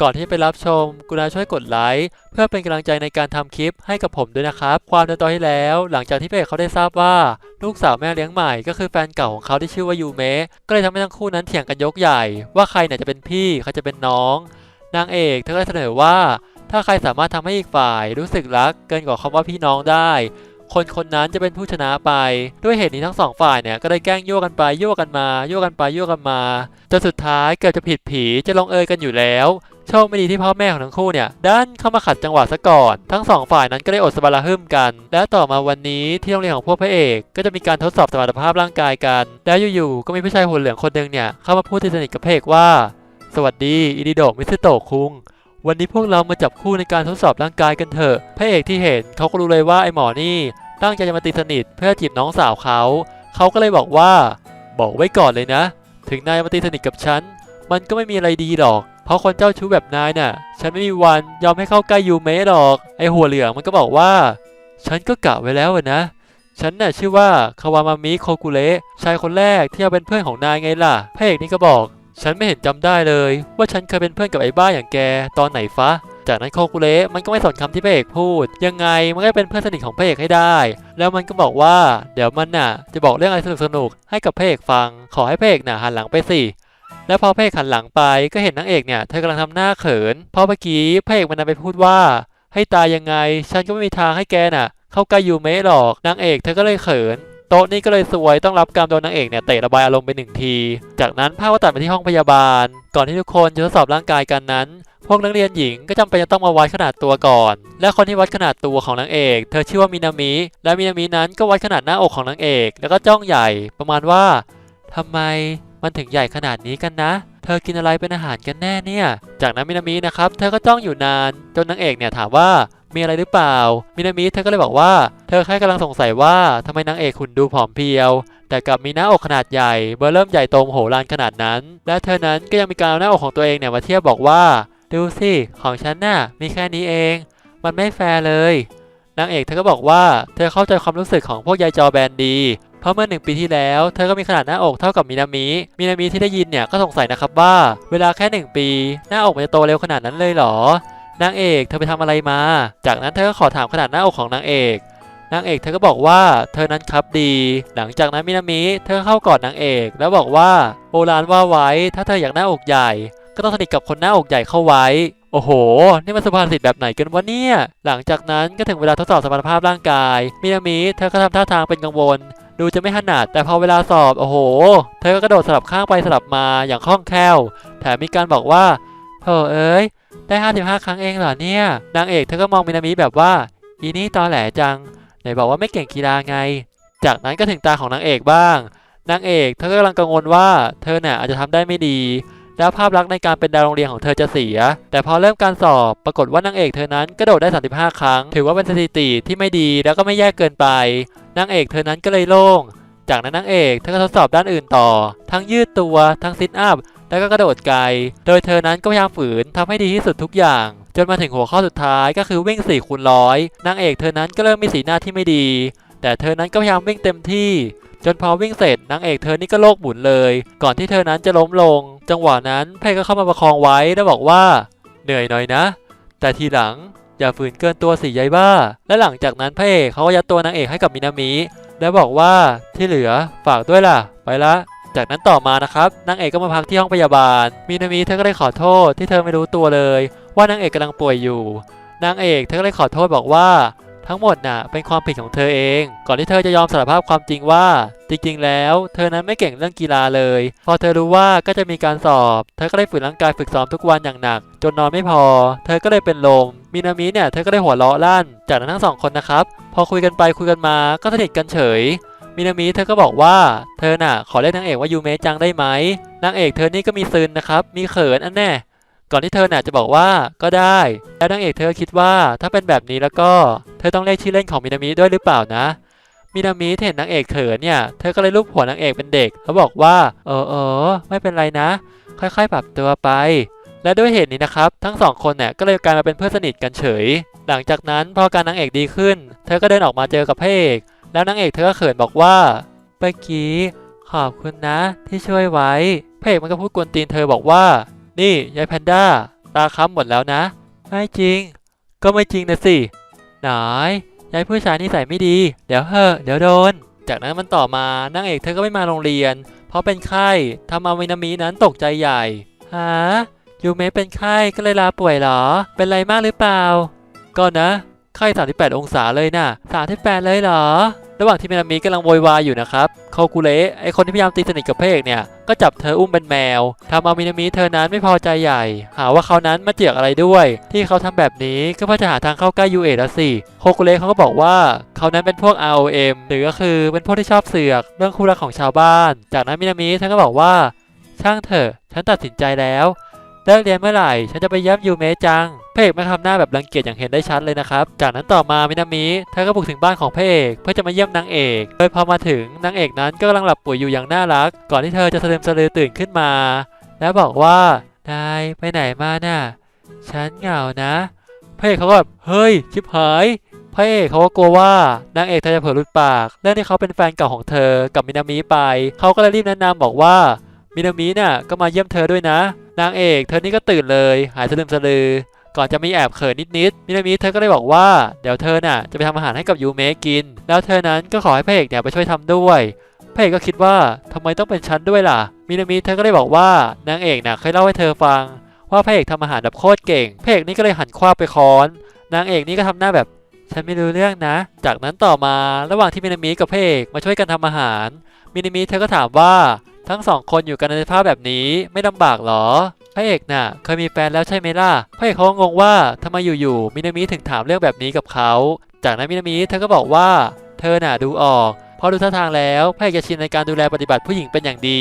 ก่อนที่ไปรับชมกุณาช่วยกดไลค์เพื่อเป็นกำลังใจในการทำคลิปให้กับผมด้วยนะครับ ความในตอนที่แล้ว หลังจากที่พระเอกเขาได้ทราบว่า ลูกสาวแม่เลี้ยงใหม่ก็คือแฟนเก่าของเขาที่ชื่อว่ายูเมะก็เลยทำให้ทั้งคู่นั้นเถียงกันยกใหญ่ ว่าใครเนี่ยจะเป็นพี่ใครจะเป็นน้อง นางเอกเธอก็เลยเสนอว่า ถ้าใครสามารถทำให้อีกฝ่ายรู้สึกรักเกินกว่าคำว่าพี่น้องได้คนคนนั้นจะเป็นผู้ชนะไป ด้วยเหตุนี้ทั้งสองฝ่ายเนี่ยก็ได้แกล้งยั่วกันไปยั่วกันมายั่วกันไปยั่วกันมาจนสุดท้ายเกือบจะผิดผีจะลงเอยกันอยู่แล้ว โชคไม่ดีที่พ่อแม่ของทั้งคู่เนี่ยดันเข้ามาขัดจังหวะซะก่อน ทั้งสองฝ่ายนั้นก็ได้อดสบาระหึ่มกัน และต่อมาวันนี้ที่โรงเรียนของพวกพระเอกก็จะมีการทดสอบสมรรถภาพร่างกายกัน แล้วอยู่ๆก็มีผู้ชายหัวเหลืองคนหนึ่งเนี่ยเข้ามาพูดที่สนิทกับพระเอกว่า สวัสดีอิดิโดมิสโตคุงวันนี้พวกเรามาจับคู่ในการทดสอบร่างกายกันเถอะ พระเอกที่เห็นเขาก็รู้เลยว่าไอ้หมอนี่ ตั้งใจจะมาตีสนิทเพื่อจีบน้องสาวเขา เขาก็เลยบอกว่า บอกไว้ก่อนเลยนะ ถึงนายมาตีสนิทกับฉัน มันก็ไม่มีอะไรดีหรอก เพราะคนเจ้าชู้แบบนายน่ะ ฉันไม่มีวันยอมให้เข้าใกล้ยูเมะหรอก ไอหัวเหลืองมันก็บอกว่า ฉันก็กะไว้แล้วนะ ฉันน่ะชื่อว่าคาวามามิโคกุเระชายคนแรกที่เอาเป็นเพื่อนของนายไงล่ะ พระเอกนี่ก็บอก ฉันไม่เห็นจำได้เลย ว่าฉันเคยเป็นเพื่อนกับไอ้บ้าอย่างแกตอนไหนฟะ จากนั้นโคกุเระมันก็ไม่สนคำที่พระเอกพูด ยังไงมันก็เป็นเพื่อนสนิทของพระเอกให้ได้ แล้วมันก็บอกว่า เดี๋ยวมันน่ะ จะบอกเรื่องอะไรสนุกๆให้กับพระเอกฟัง ขอให้พระเอกน่ะหันหลังไปสิ แล้วพอพระเอกหันหลังไปก็เห็นนางเอกเนี่ยเธอกำลังทำหน้าเขินเพราะเมื่อกี้พระเอกมันนำไปพูดว่า ให้ตายยังไง ฉันก็ไม่มีทางให้แกน่ะ เข้าใกล้ยูเมะหรอกนางเอกเธอก็เลยเขินโต๊ะนี่ก็เลยสวยต้องรับกรรมโดนนางเอกเนี่ยเตะระบายอารมณ์ไปหนึ่งที จากนั้นภาพก็ตัดไปที่ห้องพยาบาล ก่อนที่ทุกคนจะทดสอบร่างกายกันนั้น พวกนักเรียนหญิงก็จำเป็นจะต้องมาวัดขนาดตัวก่อน และคนที่วัดขนาดตัวของนางเอก เธอชื่อว่ามินามิ และมินามินั้นก็วัดขนาดหน้าอกของนางเอก แล้วก็จ้องใหญ่ประมาณว่าทำไม มันถึงใหญ่ขนาดนี้กันนะ เธอกินอะไรเป็นอาหารกันแน่เนี่ย จากนั้นมินามินะครับ เธอก็จ้องอยู่นาน จนนางเอกเนี่ยถามว่ามีอะไรหรือเปล่า มินามิเธอก็เลยบอกว่า เธอแค่กำลังสงสัยว่าทำไมนางเอกหุ่นดูผอมเพรียว แต่กลับมีหน้าอกขนาดใหญ่ เบอร์เริ่มใหญ่โตมโหฬารขนาดนั้น และเธอนั้นก็ยังมีการเอาหน้าอกของตัวเองเนี่ยมาเทียบบอกว่า ดูสิของฉันน่ะมีแค่นี้เอง มันไม่แฟร์เลย นางเอกเธอก็บอกว่า เธอเข้าใจความรู้สึกของพวกยายจอแบนดี เพราะเมื่อหนึ่งปีที่แล้ว เธอก็มีขนาดหน้าอกเท่ากับมินามิ มินามิที่ได้ยินเนี่ยก็สงสัยนะครับว่า เวลาแค่หนึ่งปี หน้าอกมันจะโตเร็วขนาดนั้นเลยเหรอ นางเอกเธอไปทำอะไรมา จากนั้นเธอก็ขอถามขนาดหน้าอกของนางเอก นางเอกเธอก็บอกว่าเธอนั้นครับดี หลังจากนั้นมินามิเธอก็เข้ากอดนางเอก แล้วบอกว่าโบราณว่าไว้ถ้าเธออยากหน้าอกใหญ่ ก็ต้องสนิทกับคนหน้าอกใหญ่เข้าไว้โอ้โห นี่มันสุภาษิตแบบไหนกันวะเนี่ย หลังจากนั้นก็ถึงเวลาทดสอบสมรรถภาพร่างกายมินามิเธอก็ทำท่าทางเป็นกังวล ดูจะไม่ถนัดแต่พอเวลาสอบโอ้โห เธอก็กระโดดสลับข้างไปสลับมาอย่างคล่องแคล่ว แถมมีการบอกว่าเธอเอ้ยได้ 55 ครั้งเองเหรอเนี่ยนางเอกเธอก็มองมินามิแบบว่าอีนี่ตอแหลจังไหนบอกว่าไม่เก่งกีฬาไง จากนั้นก็ถึงตาของนางเอกบ้างนางเอกเธอก็กำลังกังวลว่า เธอเนี่ยอาจจะทำได้ไม่ดี แล้วภาพลักษณ์ในการเป็นดาวโรงเรียนของเธอจะเสีย แต่พอเริ่มการสอบปรากฏว่านางเอกเธอนั้นกระโดดได้ 35 ครั้ง ถือว่าเป็นสถิติที่ไม่ดีแล้วก็ไม่แย่เกินไป นางเอกเธอนั้นก็เลยโล่ง จากนั้นนางเอกเธอก็ทดสอบด้านอื่นต่อ ทั้งยืดตัวทั้งซิทอัพแล้วก็กระโดดไกล โดยเธอนั้นก็พยายามฝืนทำให้ดีที่สุดทุกอย่าง จนมาถึงหัวข้อสุดท้ายก็คือวิ่ง4คูณร้อยนางเอกเธอนั้นก็เริ่มมีสีหน้าที่ไม่ดี แต่เธอนั้นก็พยายามวิ่งเต็มที่ จนพอวิ่งเสร็จนางเอกเธอนี่ก็โลกหมุนเลย ก่อนที่เธอนั้นจะล้มลง จังหวะนั้นเพก็เข้ามาประคองไว้แล้วบอกว่า เหนื่อยหน่อยนะ แต่ทีหลังอย่าฝืนเกินตัวสิยายบ้า และหลังจากนั้นพระเอกเขาก็ยัดตัวนางเอกให้กับมินามิ แล้วบอกว่าที่เหลือฝากด้วยล่ะ ไปละ จากนั้นต่อมานะครับนางเอกก็มาพักที่ห้องพยาบาล มินามิเธอก็ได้ขอโทษที่เธอไม่รู้ตัวเลย ว่านางเอกกำลังป่วยอยู่ นางเอกเธอก็เลยขอโทษบอกว่า ทั้งหมดน่ะเป็นความผิดของเธอเอง ก่อนที่เธอจะยอมสารภาพความจริงว่า จริงๆ แล้ว เธอนั้นไม่เก่งเรื่องกีฬาเลย พอเธอรู้ว่าก็จะมีการสอบ เธอก็ได้ฝืนร่างกายฝึกซ้อมทุกวันอย่างหนัก จนนอนไม่พอ เธอก็เลยเป็นลมมินามิเนี่ยเธอก็ได้หัวเราะลั่น จากนั้นทั้งสองคนนะครับ พอคุยกันไปคุยกันมาก็สนิทกันเฉยมินามิเธอก็บอกว่า เธอน่ะขอเรียกนางเอกว่ายูเมจังได้ไหมนางเอกเธอนี่ก็มีซึนนะครับมีเขินอันแน่ ก่อนที่เธอน่ะจะบอกว่าก็ได้แล้วนางเอกเธอคิดว่าถ้าเป็นแบบนี้แล้วก็เธอต้องเรียกชื่อเล่นของมินามิด้วยหรือเปล่านะมินามิเห็นนางเอกเขินเนี่ยเธอก็เลยลูบหัวนางเอกเป็นเด็ก แล้วบอกว่าเออเออไม่เป็นไรนะ ค่อยๆ ปรับตัวไป และด้วยเหตุนี้นะครับ ทั้งสองคนเนี่ยก็เลยกลายมาเป็นเพื่อนสนิทกันเฉย หลังจากนั้นพอการนางเอกดีขึ้น เธอก็เดินออกมาเจอกับพระเอก แล้วนางเอกเธอก็เขินบอกว่าเมื่อกี้ขอบคุณนะที่ช่วยไว้พระเอกมันก็พูดกวนตีนเธอบอกว่า นี่ยายแพนด้า ตาค้ำหมดแล้วนะ ไม่จริง ก็ไม่จริงนะสิหนอยยายผู้ชายนิสัยไม่ดี เดี๋ยวเฮอะเดี๋ยวโดน จากนั้นมันต่อมานางเอกเธอก็ไม่มาโรงเรียน เพราะเป็นไข้ทำเอาวินามินั้นตกใจใหญ่ฮะยูเมะเป็นไข้ก็เลยลาป่วยเหรอ เป็นไรมากหรือเปล่า ก็นะ ไข้ 38 องศาเลยนะ่ะ38 เลยเหรอ ระหว่างที่มินามิกำลังโวยวายอยู่นะครับโคกุเระไอคนที่พยายามตีสนิทกับพระเอกเนี่ยก็จับเธออุ้มเป็นแมวทำเอามินามิเธอนั้นไม่พอใจใหญ่ หาว่าเขานั้นมาเจียกอะไรด้วย ที่เขาทำแบบนี้ก็เพื่อจะหาทางเข้าใกล้ยูเอะละสิโคกุเระเขาก็บอกว่าเขานั้นเป็นพวก ROM หรือก็คือเป็นพวกที่ชอบเสือกเรื่องคู่รักของชาวบ้าน จากนั้นมินามิเธอก็บอกว่า ช่างเถอะฉันตัดสินใจแล้ว ลิกเรียนเมื่อไหร่ ฉันจะไปเย้ำยูเมะจังพระเอกม่ทำหน้าแบบรังเกียจอย่างเห็นได้ชัดเลยนะครับ จากนั้นต่อมามินามิเธอก็บุกถึงบ้านของพระเอกเพื่อจะมาเยี่ยมนางเอก โดยพอมาถึงนางเอกนั้นก็กำลังหลับป่วยอยู่อย่างน่ารัก ก่อนที่เธอจะสะลืมสะลือตื่นขึ้นมา แล้วบอกว่านายไปไหนมาน่ะ ฉันเหงานะพระเอกเขาก็แบบเฮ้ยชิบหายพระเอกเขาก็กลัวว่านางเอกเธอจะเผลอหลุดปากเรื่องที่เขาเป็นแฟนเก่าของเธอกับมินามิไป เขาก็เลยรีบแนะนำบอกว่า มินามิน่ะก็มาเยี่ยมเธอด้วยนะ นางเอกเธอนี่ก็ตื่นเลย หายสลืมสลือ ก่อนจะมีแอบเขินนิดๆมินามิเธอก็เลยบอกว่าเดี๋ยวเธอน่ะจะไปทำอาหารให้กับยูเมะกิน แล้วเธอนั้นก็ขอให้พระเอกเนี่ยไปช่วยทำด้วยพระเอกก็คิดว่าทำไมต้องเป็นฉันด้วยล่ะมินามิเธอก็เลยบอกว่านางเอกน่ะเคยเล่าให้เธอฟัง ว่าพระเอกทำอาหารแบบโคตรเก่งพระเอกนี่ก็เลยหันคว้าไปค้อน นางเอกนี่ก็ทำหน้าแบบฉันไม่รู้เรื่องนะ จากนั้นต่อมาระหว่างที่มินามิกับพระเอกมาช่วยกันทำอาหารมินามิเธอก็ถามว่า ทั้งสองคนอยู่กันในสภาพแบบนี้ไม่ลำบากหรอพระเอกน่ะเคยมีแฟนแล้วใช่ไหมล่ะพระเอกเขางงว่าทำไมอยู่ๆมินามิถึงถามเรื่องแบบนี้กับเขาจากนั้นมินามิเธอก็บอกว่า เธอน่ะดูออกเพราะดูท่าทางแล้วพระเอกจะชินในการดูแลปฏิบัติผู้หญิงเป็นอย่างดี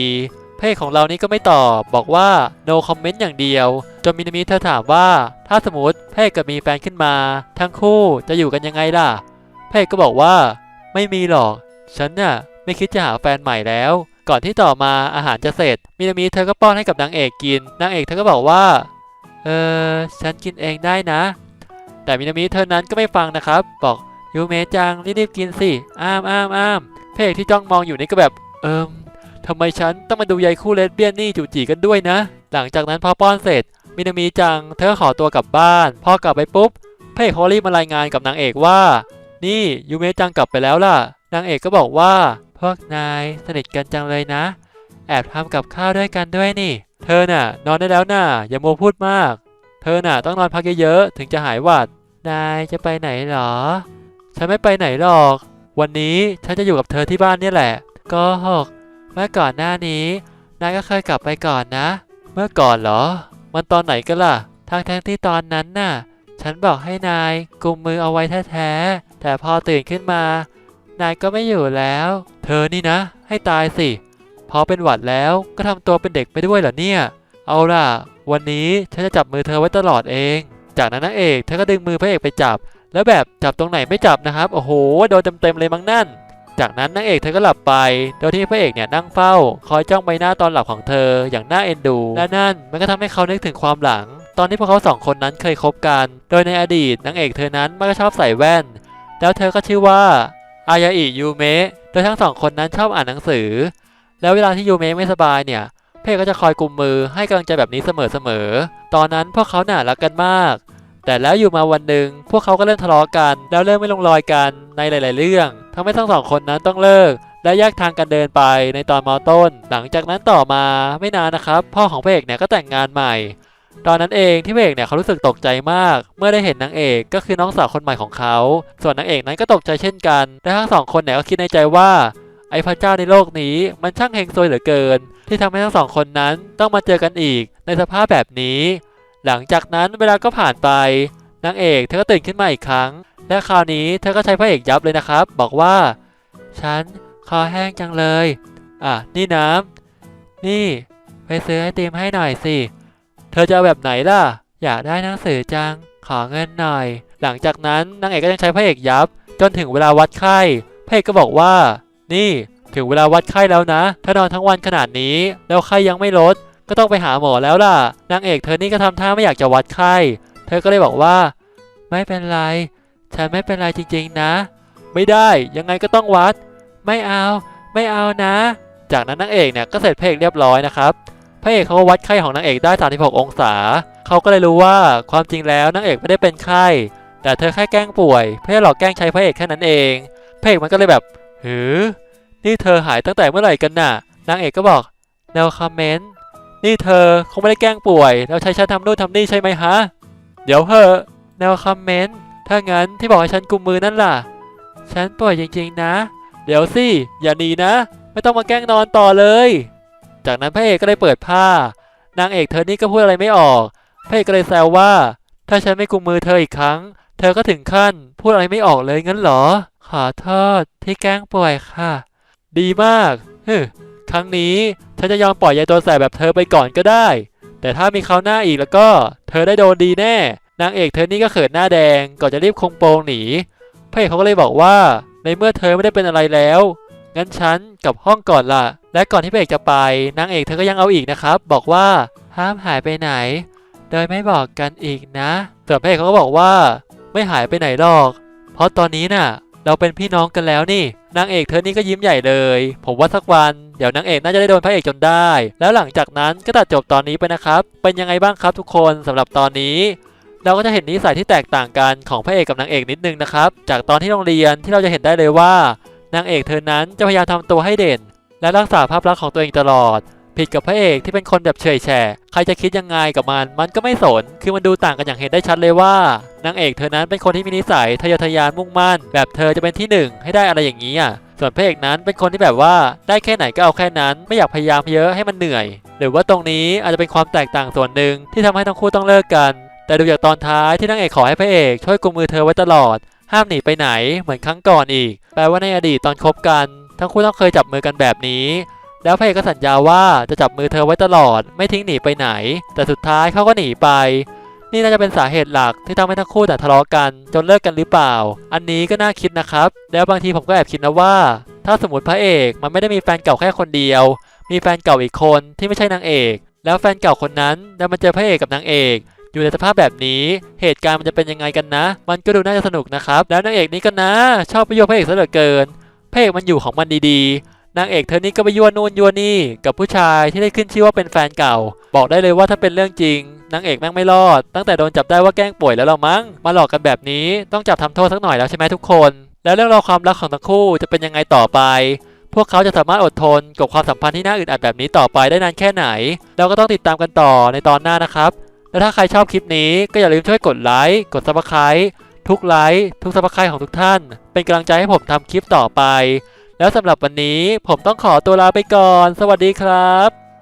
พระเอกของเรานี่ก็ไม่ตอบบอกว่า no comment อย่างเดียว จนมินามิเธอถามว่า ถ้าสมมติพระเอกกิดมีแฟนขึ้นมา ทั้งคู่จะอยู่กันยังไงล่ะพระเอกก็บอกว่า ไม่มีหรอก ฉันน่ะไม่คิดจะหาแฟนใหม่แล้ว ก่อนที่ต่อมาอาหารจะเสร็จ มินามิเธอก็ป้อนให้กับนางเอกกิน นางเอกเธอก็บอกว่า เออฉันกินเองได้นะ แต่มินามิเธอนั้นก็ไม่ฟังนะครับ บอกยูเมจังรีบๆกินสิอ้ามอ้ามอ้ามเอกที่จ้องมองอยู่นี่ก็แบบ เอิมทำไมฉันต้องมาดูยายคู่เลสเบี้ยนนี่จู่จีกันด้วยนะ หลังจากนั้นพอป้อนเสร็จ มินามิจังเธอขอตัวกลับบ้าน พอกลับไปปุ๊บเอกเขารีบมารายงานกับนางเอกว่า นี่ยูเมจังกลับไปแล้วล่ะ นางเอกก็บอกว่า พวกนายสนิทกันจังเลยนะ แอบทำกับข้าวด้วยกันด้วยนี่ เธอน่ะ นอนได้แล้วน่ะ อย่าโมพูดมาก เธอน่ะ ต้องนอนพักเยอะๆถึงจะหายหวัด นายจะไปไหนหรอ ฉันไม่ไปไหนหรอก วันนี้ฉันจะอยู่กับเธอที่บ้านนี่แหละ ก็หกเมื่อก่อนหน้านี้ นายก็เคยกลับไปก่อนนะ เมื่อก่อนเหรอ มันตอนไหนกันล่ะทางแทงที่ตอนนั้นน่ะ ฉันบอกให้นายกุมมือเอาไว้แท้ๆแต่พอตื่นขึ้นมา นายก็ไม่อยู่แล้ว ธอนี่นะ ให้ตายสิ พอเป็นหวัดแล้วก็ทำตัวเป็นเด็กไปด้วยเหรอเนี่ย เอาล่ะ วันนี้ฉันจะจับมือเธอไว้ตลอดเอง จากนั้นนางเอกเธอก็ดึงมือพระเอกไปจับ แล้วแบบจับตรงไหนไม่จับนะครับ โอ้โห โดนเต็มๆเลยมั้งนั่น จากนั้นนางเอกเธอก็หลับไป โดยที่พระเอกเนี่ยนั่งเฝ้า คอยจ้องใบหน้าตอนหลับของเธออย่างน่าเอ็นดู และนั่นมันก็ทำให้เขานึกถึงความหลัง ตอนที่พวกเขาสองคนนั้นเคยคบกัน โดยในอดีตนางเอกเธอนั้นมักจะชอบใส่แว่น แล้วเธอก็ชื่อว่าอายาอิยูเมะ โดยทั้งสองคนนั้นชอบอ่านหนังสือ แล้วเวลาที่ยูเมะไม่สบายเนี่ยเอกก็จะคอยกุมมือให้กำลังใจแบบนี้เสมอๆ ตอนนั้นพวกเขาหน่ารักกันมาก แต่แล้วอยู่มาวันหนึ่งพวกเขาก็เริ่มทะเลาะกัน แล้วเริ่มไม่ลงรอยกันในหลาย ๆ เรื่องทำให้ทั้งสองคนนั้นต้องเลิก และแยกทางกันเดินไปในตอนมต้น หลังจากนั้นต่อมาไม่นานนะครับ พ่อของพระเอกเนี่ยก็แต่งงานใหม่ ตอนนั้นเองที่พระเอกเนี่ยเขารู้สึกตกใจมาก เมื่อได้เห็นนางเอกก็คือน้องสาวคนใหม่ของเขา ส่วนนางเอกนั้นก็ตกใจเช่นกันและทั้งสองคนเนี่ยก็คิดในใจว่า ไอ้พระเจ้าในโลกนี้มันช่างเฮงซวยเหลือเกิน ที่ทำให้ทั้งสองคนนั้นต้องมาเจอกันอีกในสภาพแบบนี้ หลังจากนั้นเวลาก็ผ่านไปนางเอกเธอก็ตื่นขึ้นมาอีกครั้ง และคราวนี้เธอก็ใช้พระเอกยับเลยนะครับ บอกว่า ฉันคอแห้งจังเลย อะนี่น้ำนี่ไปซื้อไอติมให้หน่อยสิ เธอจะเอาแบบไหนล่ะ อยากได้หนังสือจัง ขอเงินหน่อย หลังจากนั้นนางเอกก็ยังใช้พระเอกยับ จนถึงเวลาวัดไข้ พระเอกก็บอกว่า นี่ถึงเวลาวัดไข้แล้วนะ ถ้านอนทั้งวันขนาดนี้ แล้วไข้ยังไม่ลด ก็ต้องไปหาหมอแล้วล่ะ นางเอกเธอนี่ก็ทำท่าไม่อยากจะวัดไข้ เธอก็เลยบอกว่า ไม่เป็นไร ฉันไม่เป็นไรจริงๆนะ ไม่ได้ ยังไงก็ต้องวัด ไม่เอา ไม่เอานะ จากนั้นนางเอกเนี่ยก็เสร็จเพลงเรียบร้อยนะครับ พระเอกเขาก็วัดไข้ของนางเอกได้ 36 องศา เขาก็เลยรู้ว่าความจริงแล้วนางเอกไม่ได้เป็นไข้ แต่เธอแค่แกล้งป่วย เพื่อหลอกแกล้งใช้พระเอกแค่นั้นเอง พระเอกมันก็เลยแบบหือ นี่เธอหายตั้งแต่เมื่อไหร่กันน่ะ นางเอกก็บอกแนวคอมเมนต์นี่เธอคงไม่ได้แกล้งป่วย แล้วใช้ฉันทำนู่นทำนี่ใช่ไหมฮะ เดี๋ยวเหอะแนวคอมเมนต์ถ้างั้นที่บอกให้ฉันกุมมือนั่นล่ะ ฉันป่วยจริงๆนะ เดี๋ยวสิ อย่าหนีนะ ไม่ต้องมาแกล้งนอนต่อเลย จากนั้นพระเอกก็ได้เปิดผ้า นางเอกเธอนี่ก็พูดอะไรไม่ออก พระเอกก็เลยแซวว่า ถ้าฉันไม่กุมมือเธออีกครั้ง เธอก็ถึงขั้น พูดอะไรไม่ออกเลยงั้นเหรอ ขอโทษที่แกล้งป่วยค่ะ ดีมากฮึครั้งนี้ฉันจะยอมปล่อยยายตัวแสบแบบเธอไปก่อนก็ได้ แต่ถ้ามีคราวหน้าอีกแล้วก็ เธอได้โดนดีแน่ นางเอกเธอนี่ก็เขินหน้าแดงก่อนจะรีบคงโปงหนีพระเอกเขาก็เลยบอกว่า ในเมื่อเธอไม่ได้เป็นอะไรแล้ว งั้นฉันกลับห้องก่อนล่ะ และก่อนที่พระเอกจะไปนางเอกเธอก็ยังเอาอีกนะครับ บอกว่าห้ามหายไปไหน โดยไม่บอกกันอีกนะส่วนพระเอกเขาก็บอกว่า ไม่หายไปไหนหรอก เพราะตอนนี้น่ะ เราเป็นพี่น้องกันแล้วนี่นางเอกเธอนี่ก็ยิ้มใหญ่เลย ผมว่าสักวันเดี๋ยวนางเอกน่าจะได้โดนพระเอกจนได้ แล้วหลังจากนั้นก็ตัดจบตอนนี้ไปนะครับ เป็นยังไงบ้างครับทุกคนสำหรับตอนนี้ เราก็จะเห็นนิสัยที่แตกต่างกันของพระเอกกับนางเอกนิดนึงนะครับ จากตอนที่โรงเรียนที่เราจะเห็นได้เลยว่า นางเอกเธอนั้นจะพยายามทำตัวให้เด่น และรักษาภาพลักษณ์ของตัวเองตลอด ผิดกับพระเอกที่เป็นคนแบบเฉยแฉใครจะคิดยังไงกับมัน มันก็ไม่สน คือมันดูต่างกันอย่างเห็นได้ชัดเลยว่านางเอกเธอนั้นเป็นคนที่มีนิสัยทะเยอทะยานมุ่งมั่น แบบเธอจะเป็นที่หนึ่งให้ได้อะไรอย่างนี้อะส่วนพระเอกนั้นเป็นคนที่แบบว่าได้แค่ไหนก็เอาแค่นั้น ไม่อยากพยายามเยอะให้มันเหนื่อย หรือว่าตรงนี้อาจจะเป็นความแตกต่างส่วนหนึ่งที่ทำให้ทั้งคู่ต้องเลิกกัน แต่ดูจากตอนท้ายที่นางเอกขอให้พระเอกช่วยกุมมือเธอไว้ตลอด ห้ามหนีไปไหนเหมือนครั้งก่อนอีก แปลว่าในอดีตตอนคบกัน ทั้งคู่ต้องเคยจับมือกันแบบนี้ แล้วพระเอกก็สัญญาว่าจะจับมือเธอไว้ตลอด ไม่ทิ้งหนีไปไหน แต่สุดท้ายเขาก็หนีไป นี่น่าจะเป็นสาเหตุหลักที่ทำให้ทั้งคู่แต่ทะเลาะกัน จนเลิกกันหรือเปล่า อันนี้ก็น่าคิดนะครับ แล้วบางทีผมก็แอบคิดนะว่า ถ้าสมมติพระเอกมันไม่ได้มีแฟนเก่าแค่คนเดียว มีแฟนเก่าอีกคนที่ไม่ใช่นางเอก แล้วแฟนเก่าคนนั้นดันมาเจอพระเอกกับนางเอก อยู่ในสภาพแบบนี้ เหตุการณ์มันจะเป็นยังไงกันนะ มันก็ดูน่าจะสนุกนะครับ แล้วนางเอกนี่ก็นะ ชอบไปยั่วพระเอกซะเหลือเกินพระเอกมันอยู่ของมันดีๆ นางเอกเธอนี่ก็ไปยั่วนู่นยั่วนี่ กับผู้ชายที่ได้ขึ้นชื่อว่าเป็นแฟนเก่า บอกได้เลยว่าถ้าเป็นเรื่องจริงนางเอกแม่งไม่รอด ตั้งแต่โดนจับได้ว่าแกล้งป่วยแล้วเรามั้ง มาหลอกกันแบบนี้ต้องจับทำโทษสักหน่อยแล้วใช่ไหมทุกคน แล้วเรื่องราวความรักของทั้งคู่จะเป็นยังไงต่อไป พวกเขาจะสามารถอดทนกับความสัมพันธ์ที่น่าอึดอัดแบบนี้ต่อไปได้นานแค่ไหน เราก็ต้องติดตามกันต่อในตอนหน้านะครับ และถ้าใครชอบคลิปนี้ก็อย่าลืมช่วยกดไลค์กดซับสไครต์ทุกไลค์ทุกซับสไครต์ของทุกท่าน เป็นกำลังใจให้ผมทำคลิปต่อไป แล้วสำหรับวันนี้ผมต้องขอตัวลาไปก่อน สวัสดีครับ